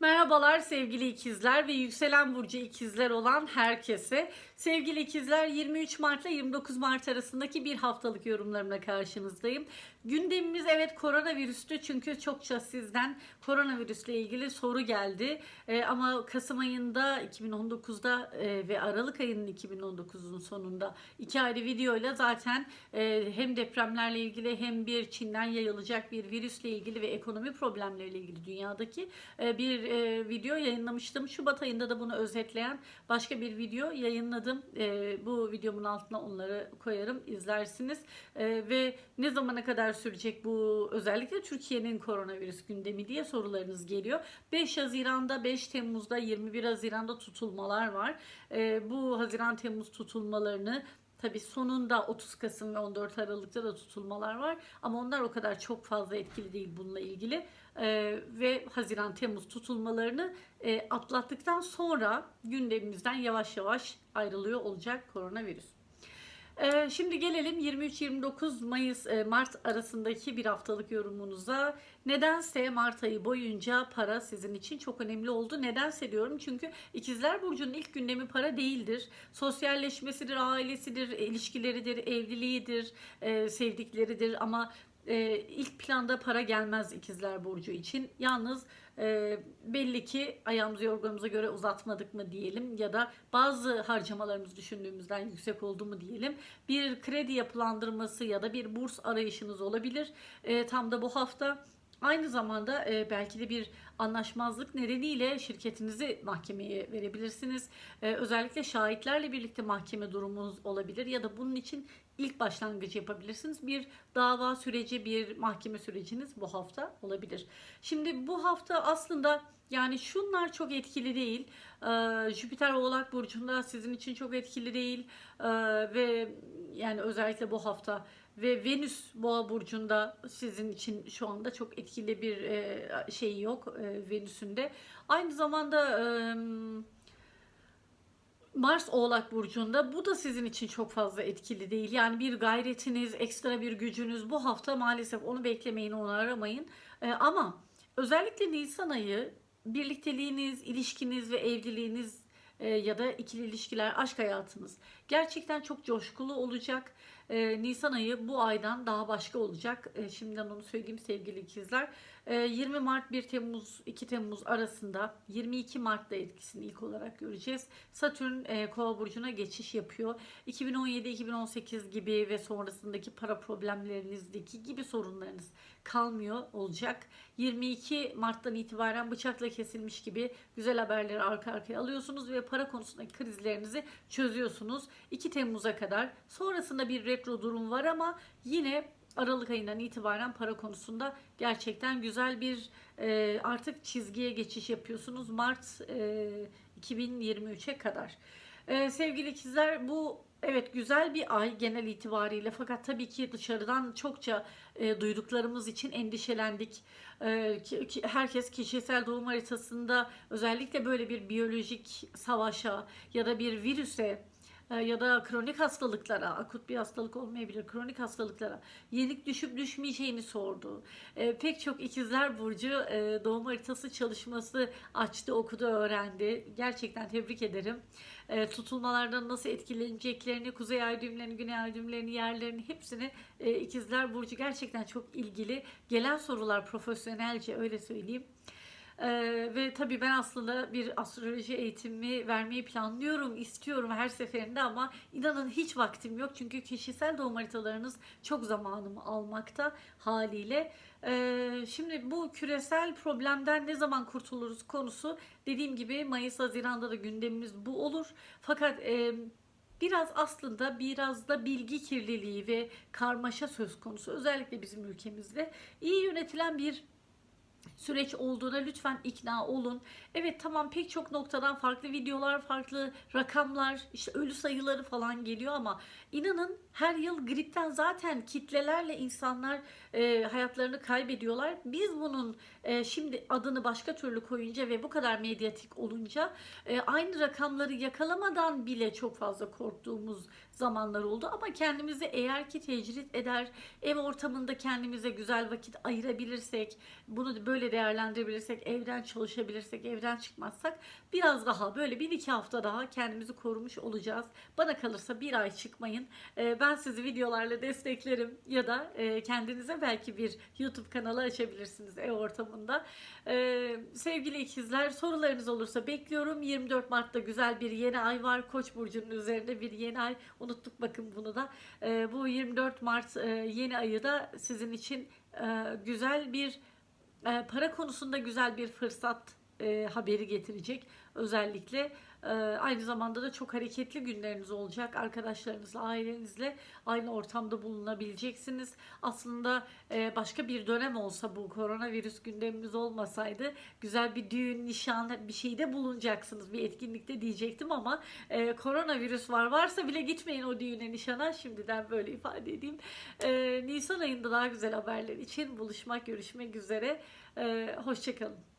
Merhabalar sevgili ikizler ve yükselen burcu ikizler olan herkese. Sevgili ikizler 23 Mart ile 29 Mart arasındaki bir haftalık yorumlarımla karşınızdayım. Gündemimiz evet koronavirüstü çünkü çokça sizden koronavirüsle ilgili soru geldi. Ee, ama Kasım ayında 2019'da e, ve Aralık ayının 2019'un sonunda iki ayrı videoyla zaten e, hem depremlerle ilgili hem bir Çin'den yayılacak bir virüsle ilgili ve ekonomi problemleriyle ilgili dünyadaki e, bir e, video yayınlamıştım. Şubat ayında da bunu özetleyen başka bir video yayınladım. E, bu videomun altına onları koyarım izlersiniz. E, ve ne zamana kadar sürecek bu özellikle Türkiye'nin koronavirüs gündemi diye sorularınız geliyor. 5 Haziran'da 5 Temmuz'da 21 Haziran'da tutulmalar var. E, bu Haziran Temmuz tutulmalarını Tabii sonunda 30 Kasım ve 14 Aralık'ta da tutulmalar var ama onlar o kadar çok fazla etkili değil bununla ilgili. Ee, ve Haziran Temmuz tutulmalarını e, atlattıktan sonra gündemimizden yavaş yavaş ayrılıyor olacak koronavirüs. Ee, şimdi gelelim 23-29 Mayıs e, Mart arasındaki bir haftalık yorumunuza. Nedense Mart ayı boyunca para sizin için çok önemli oldu. Nedense diyorum çünkü İkizler Burcu'nun ilk gündemi para değildir. Sosyalleşmesidir, ailesidir, ilişkileridir, evliliğidir, e, sevdikleridir ama e, ilk planda para gelmez ikizler burcu için. Yalnız e, belli ki ayağımızı yorganımıza göre uzatmadık mı diyelim ya da bazı harcamalarımız düşündüğümüzden yüksek oldu mu diyelim. Bir kredi yapılandırması ya da bir burs arayışınız olabilir. E, tam da bu hafta Aynı zamanda e, belki de bir anlaşmazlık nedeniyle şirketinizi mahkemeye verebilirsiniz. E, özellikle şahitlerle birlikte mahkeme durumunuz olabilir ya da bunun için ilk başlangıcı yapabilirsiniz. Bir dava süreci, bir mahkeme süreciniz bu hafta olabilir. Şimdi bu hafta aslında yani şunlar çok etkili değil. Ee, Jüpiter Oğlak Burcu'nda sizin için çok etkili değil. Ee, ve yani özellikle bu hafta ve Venüs Boğa burcunda sizin için şu anda çok etkili bir e, şey yok e, Venüs'ün de. Aynı zamanda e, Mars Oğlak burcunda bu da sizin için çok fazla etkili değil. Yani bir gayretiniz, ekstra bir gücünüz bu hafta maalesef onu beklemeyin, onu aramayın. E, ama özellikle Nisan ayı birlikteliğiniz, ilişkiniz ve evliliğiniz e, ya da ikili ilişkiler, aşk hayatınız gerçekten çok coşkulu olacak. E, Nisan ayı bu aydan daha başka olacak. E, şimdiden onu söyleyeyim sevgili ikizler. E, 20 Mart 1 Temmuz 2 Temmuz arasında 22 Mart'ta etkisini ilk olarak göreceğiz. Satürn e, Kova burcuna geçiş yapıyor. 2017-2018 gibi ve sonrasındaki para problemlerinizdeki gibi sorunlarınız kalmıyor olacak. 22 Mart'tan itibaren bıçakla kesilmiş gibi güzel haberleri arka arkaya alıyorsunuz ve para konusundaki krizlerinizi çözüyorsunuz. 2 Temmuz'a kadar sonrasında bir retro durum var ama yine Aralık ayından itibaren para konusunda gerçekten güzel bir e, artık çizgiye geçiş yapıyorsunuz Mart e, 2023'e kadar. E, sevgili ikizler bu evet güzel bir ay genel itibariyle fakat tabii ki dışarıdan çokça e, duyduklarımız için endişelendik. E, ki, ki, herkes kişisel doğum haritasında özellikle böyle bir biyolojik savaşa ya da bir virüse ya da kronik hastalıklara, akut bir hastalık olmayabilir, kronik hastalıklara yenik düşüp düşmeyeceğini sordu. E, pek çok ikizler burcu e, doğum haritası çalışması açtı, okudu, öğrendi. Gerçekten tebrik ederim. E, tutulmalardan nasıl etkileneceklerini, kuzey ay düğümlerini, güney ay düğümlerini, yerlerini hepsini e, ikizler burcu gerçekten çok ilgili. Gelen sorular profesyonelce öyle söyleyeyim. Ee, ve tabii ben aslında bir astroloji eğitimi vermeyi planlıyorum, istiyorum her seferinde ama inanın hiç vaktim yok. Çünkü kişisel doğum haritalarınız çok zamanımı almakta haliyle. Ee, şimdi bu küresel problemden ne zaman kurtuluruz konusu dediğim gibi Mayıs Haziran'da da gündemimiz bu olur. Fakat e, biraz aslında biraz da bilgi kirliliği ve karmaşa söz konusu özellikle bizim ülkemizde iyi yönetilen bir süreç olduğuna lütfen ikna olun. Evet tamam pek çok noktadan farklı videolar, farklı rakamlar, işte ölü sayıları falan geliyor ama inanın her yıl gripten zaten kitlelerle insanlar e, hayatlarını kaybediyorlar. Biz bunun e, şimdi adını başka türlü koyunca ve bu kadar medyatik olunca e, aynı rakamları yakalamadan bile çok fazla korktuğumuz zamanlar oldu. Ama kendimizi eğer ki tecrit eder, ev ortamında kendimize güzel vakit ayırabilirsek, bunu böyle böyle değerlendirebilirsek, evden çalışabilirsek, evden çıkmazsak biraz daha böyle bir iki hafta daha kendimizi korumuş olacağız. Bana kalırsa bir ay çıkmayın. Ee, ben sizi videolarla desteklerim ya da e, kendinize belki bir YouTube kanalı açabilirsiniz ev ortamında. Ee, sevgili ikizler sorularınız olursa bekliyorum. 24 Mart'ta güzel bir yeni ay var. Koç burcunun üzerinde bir yeni ay. Unuttuk bakın bunu da. Ee, bu 24 Mart e, yeni ayı da sizin için e, güzel bir para konusunda güzel bir fırsat e, haberi getirecek. Özellikle aynı zamanda da çok hareketli günleriniz olacak. Arkadaşlarınızla, ailenizle aynı ortamda bulunabileceksiniz. Aslında e, başka bir dönem olsa bu koronavirüs gündemimiz olmasaydı güzel bir düğün, nişan bir şeyde bulunacaksınız. Bir etkinlikte diyecektim ama e, koronavirüs var. Varsa bile gitmeyin o düğüne, nişana. Şimdiden böyle ifade edeyim. E, Nisan ayında daha güzel haberler için buluşmak, görüşmek üzere. Hoşçakalın.